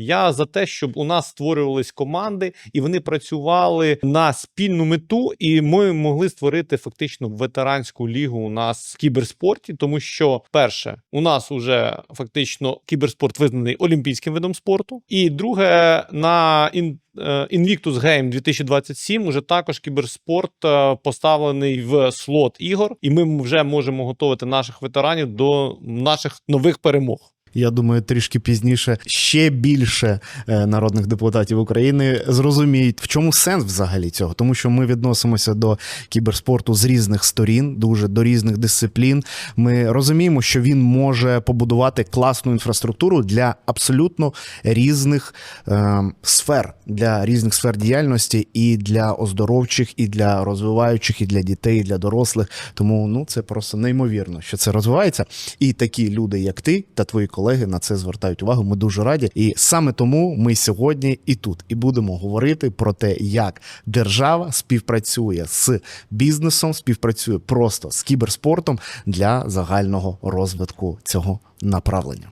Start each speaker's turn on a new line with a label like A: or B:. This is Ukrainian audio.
A: Я за те, щоб у нас створювались команди, і вони працювали на спільну мету, і ми могли створити фактично ветеранську лігу у нас в кіберспорті, тому що перше, у нас уже фактично кіберспорт визнаний олімпійським видом спорту, і друге, на ін. е, Invictus Game 2027 уже також кіберспорт е, поставлений в слот ігор, і ми вже можемо готувати наших ветеранів до наших нових перемог.
B: Я думаю, трішки пізніше ще більше е, народних депутатів України зрозуміють, в чому сенс взагалі цього, тому що ми відносимося до кіберспорту з різних сторін, дуже до різних дисциплін. Ми розуміємо, що він може побудувати класну інфраструктуру для абсолютно різних е, сфер, для різних сфер діяльності, і для оздоровчих, і для розвиваючих, і для дітей, і для дорослих. Тому ну це просто неймовірно, що це розвивається. І такі люди, як ти та твої колеги, на це звертають увагу. Ми дуже раді. І саме тому ми сьогодні і тут і будемо говорити про те, як держава співпрацює з бізнесом, співпрацює просто з кіберспортом для загального розвитку цього направлення.